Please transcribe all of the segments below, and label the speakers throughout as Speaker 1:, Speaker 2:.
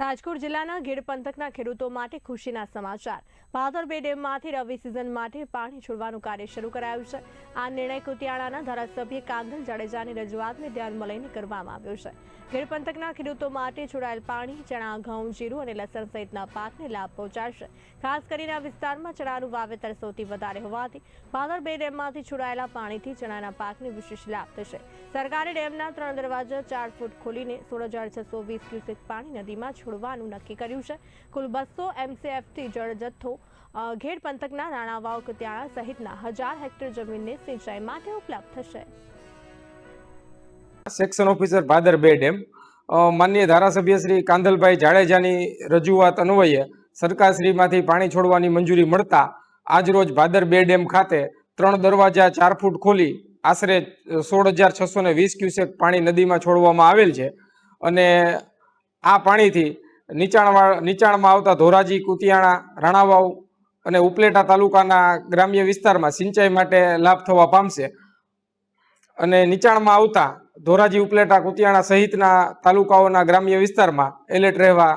Speaker 1: રાજકોટ જિલ્લાના ગીર પંથકના ખેડૂતો માટે ખુશીના સમાચાર. ભાદર બે ડેમમાંથી રવિ સિઝન માટે પાણી છોડવાનું કાર્ય શરૂ કરાયું છે. આ નિર્ણય કુતિયાણાના ધારાસભ્ય કાંદલ જાડેજાની રજૂઆતને ધ્યાનમાં લઈને કરવામાં આવ્યો છે. ગીર પંથકના ખેડૂતો માટે છોડાયેલ પાણી, ચણા, ઘઉં, જીરું અને લસણ સહિતના પાકને લાભ પહોંચાડશે. ખાસ કરીને આ વિસ્તારમાં ચણાનું વાવેતર સૌથી વધારે હોવાથી ભાદર બે ડેમમાંથી છોડાયેલા પાણીથી ચણાના પાકને વિશેષ લાભ થશે. સરકારે ડેમના ત્રણ દરવાજા ચાર ફૂટ ખોલીને સોળ હજાર છસો વીસ ક્યુસેક પાણી નદીમાં છોડવાનું નક્કી કર્યું છે. કુલ બસો એમસીએફથી જળ જથ્થો ઘેડ પંથકના રાણાવાવ કુતિયાણા સહિતના હજાર હેક્ટર જમીનને સિંચાઈ માટે ઉપલબ્ધ થશે.
Speaker 2: સેક્શન ઓફિસર ભાદર બે ડેમ માનનીય ધારાસભ્ય શ્રી કાંધલભાઈ જાડેજાની રજૂઆત અન્વયે સરકારશ્રીમાંથી પાણી છોડવાની મંજૂરી મળતા આજરોજ ભાદર બે ડેમ ખાતે ત્રણ દરવાજા ચાર ફૂટ ખોલી આશરે સોળ હજાર છસો ને વીસ ક્યુસેક પાણી નદીમાં છોડવામાં આવેલ છે. અને આ પાણીથી નીચાણવાળ નીચાણમાં આવતા ધોરાજી કુતિયાણા રાણાવાવ અને ઉપલેટા તાલુકાના ગ્રામ્ય વિસ્તારમાં સિંચાઈ માટે લાભ થવા પામશે. અને નીચાણમાં આવતા ધોરાજી ઉપલેટા કુતિયાણા સહિતના તાલુકાઓના ગ્રામ્ય વિસ્તારમાં એલર્ટ રહેવા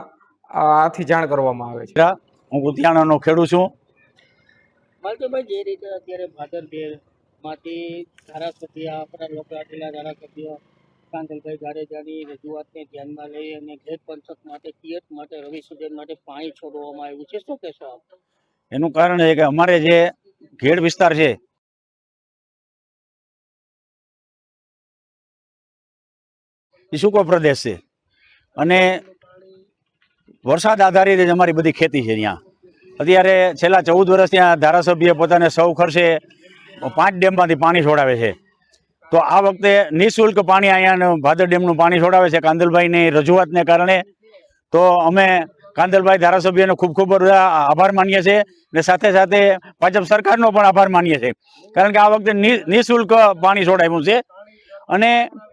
Speaker 2: આથી જાણ કરવામાં આવે છે.
Speaker 3: હું કુતિયાણાનો ખેડૂત છું.
Speaker 4: માલતીભાઈ જે રીતે અત્યારે ભાદર બે માંથી ધારાસભ્ય આપણા લોકલાટીલા ધારાસભ્ય કાંતલભાઈ જાડેજાની રજૂઆતને ધ્યાનમાં લઈ અને ઘેર પંથક માટે પિયત માટે રવિ સિઝન માટે પાણી છોડવામાં આવ્યું છે. શું કહેશો આપ?
Speaker 3: એનું કારણ એ કે અમારે જે ઘેડ વિસ્તાર છે, એ સૂકો પ્રદેશ છે. અને વરસાદ આધારિત જ અમારી બધી ખેતી છે ત્યાં. અત્યારે છેલ્લા ચૌદ વર્ષ ત્યાં ધારાસભ્ય પોતાને સૌ ખર્ચે પાંચ ડેમમાંથી પાણી છોડાવે છે. તો આ વખતે નિઃશુલ્ક પાણી અહીંયા ભાદર ડેમનું પાણી છોડાવે છે કાંદલભાઈની રજૂઆતને કારણે. તો અમે કાંદલભાઈ ધારાસભ્યનો ખૂબ ખૂબ આભાર માનીએ છીએ ને સાથે સાથે ભાજપ સરકારનો પણ આભાર માનીએ છીએ. કારણ કે આ વખતે નિઃશુલ્ક પાણી છોડાવ્યું છે અને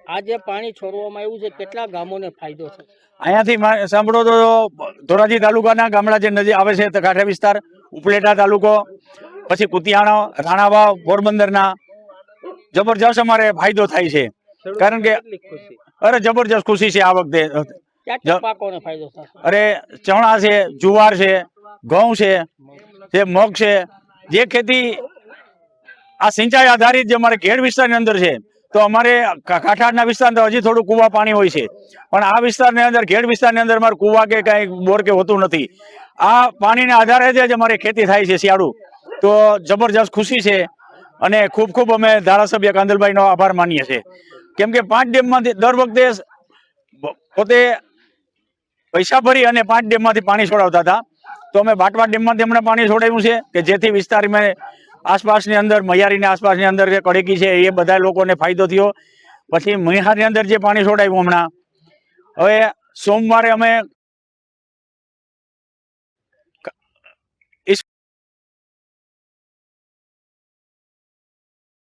Speaker 4: આ જે પાણી છોડવામાં આવ્યું છે કેટલા ગામોને ફાયદો છે?
Speaker 3: અહીંયાથી સાંભળો તો ધોરાજી તાલુકાના ગામડા જે નજીક આવે છે કાંઠા વિસ્તાર ઉપલેટા તાલુકો પછી કુતિયાણો રાણાવાવ પોરબંદરના જબરજસ્ત અમારે ફાયદો થાય છે. કારણ કે અરે જબરજસ્ત ખુશી છે આ વખતે. અરે ચણા છે જુવાર છે ઘઉં છે જે મગ છે જે ખેતી આ સિંચાઈ આધારિત જે અમારે ઘેડ વિસ્તારની અંદર છે તો અમારે કાંઠાળના વિસ્તારમાં હજી થોડું કુવા પાણી હોય છે. પણ આ વિસ્તારની અંદર ઘેડ વિસ્તારની અંદર અમારે કુવા કે કાંઈ બોર કે હોતું નથી. આ પાણીના આધારે જ અમારે ખેતી થાય છે શિયાળું. તો જબરજસ્ત ખુશી છે. અને ખૂબ ખૂબ અમે ધારાસભ્ય કાંદલભાઈનો આભાર માનીએ છીએ. કેમ કે પાંચ ડેમમાંથી દર વખતે પોતે પૈસા ભરી અને પાંચ ડેમમાંથી પાણી છોડાવતા હતા. તો અમે બાટવા ડેમમાંથી હમણાં પાણી છોડાવ્યું છે કે જેથી વિસ્તારમાં આસપાસની અંદર, મૈયારીની આસપાસની અંદર જે કડેકી છે એ બધા લોકોને ફાયદો થયો. પછી મહીહારની અંદર જે પાણી છોડાવ્યું હમણાં. હવે સોમવારે અમે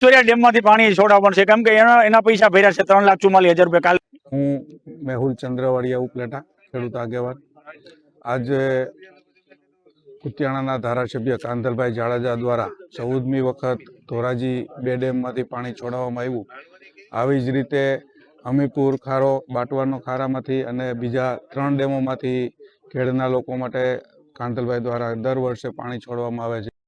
Speaker 3: ઈશ્વરિયા ડેમમાંથી પાણી છોડાવવાનું છે. કેમ કે એના એના પૈસા ભર્યા છે ત્રણ લાખ ચુમ્માલીસ હજાર રૂપિયા કાલે.
Speaker 5: હું મેહુલ ચંદ્રવાડિયા ઉપલેટા, ખેડૂત આગેવાન. આજે કુતિયાણાના ધારાસભ્ય કાંધલભાઈ જાડેજા દ્વારા ચૌદમી વખત ધોરાજી બે ડેમમાંથી પાણી છોડાવવામાં આવ્યું. આવી જ રીતે અમીપુર ખારો બાટવાનો ખારામાંથી અને બીજા ત્રણ ડેમોમાંથી ખેડના લોકો માટે કાંધલભાઈ દ્વારા દર વર્ષે પાણી છોડવામાં આવે છે.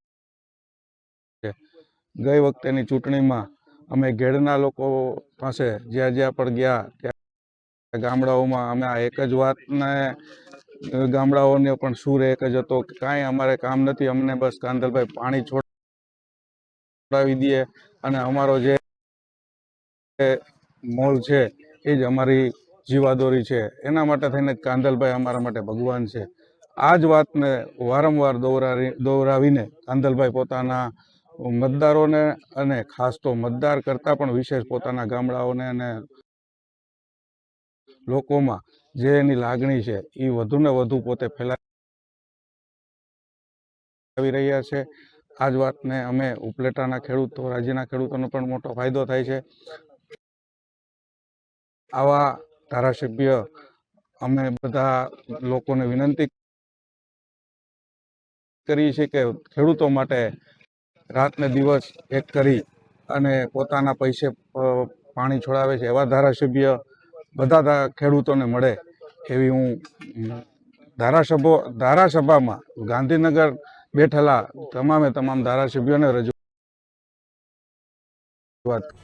Speaker 5: ગઈ વખતેની ચૂંટણીમાં અમે ઘેડના લોકો પાસે જ્યાં જ્યાં પણ ગયા, ત્યાં ગામડાઓમાં અમે આ એક જ વાતને ગામડાઓને પણ સૂર એક જ હતો કાંઈ અમારે કામ નથી, અમને બસ કાંદલભાઈ પાણી છોડાવી દઈએ અને અમારો જે મોલ છે એ જ અમારી જીવાદોરી છે. એના માટે થઈને કાંદલભાઈ અમારા માટે ભગવાન છે. આ જ વાતને વારંવાર દોહરાવી દોહરાવીને કાંદલભાઈ પોતાના મતદારોને અને ખાસ તો મતદાર કરતાં પણ વિશેષ પોતાના ગામડાઓને અને લોકોમાં જે એની લાગણી છે એ વધુને વધુ પોતે ફેલાવી રહ્યા છે. આ જ વાતને અમે ઉપલેટાના ખેડૂતો, રાજ્યના ખેડૂતોનો પણ મોટો ફાયદો થાય છે. આવા ધારાસભ્ય અમે બધા લોકોને વિનંતી કરીએ છીએ કે ખેડૂતો માટે રાતને દિવસ એક કરી અને પોતાના પૈસે પાણી છોડાવે છે. એવા ધારાસભ્ય બધા ખેડૂતોને મળે એવી હું ધારાસભ્યો ધારાસભામાં ગાંધીનગર બેઠેલા તમામે તમામ ધારાસભ્યોને રજૂઆત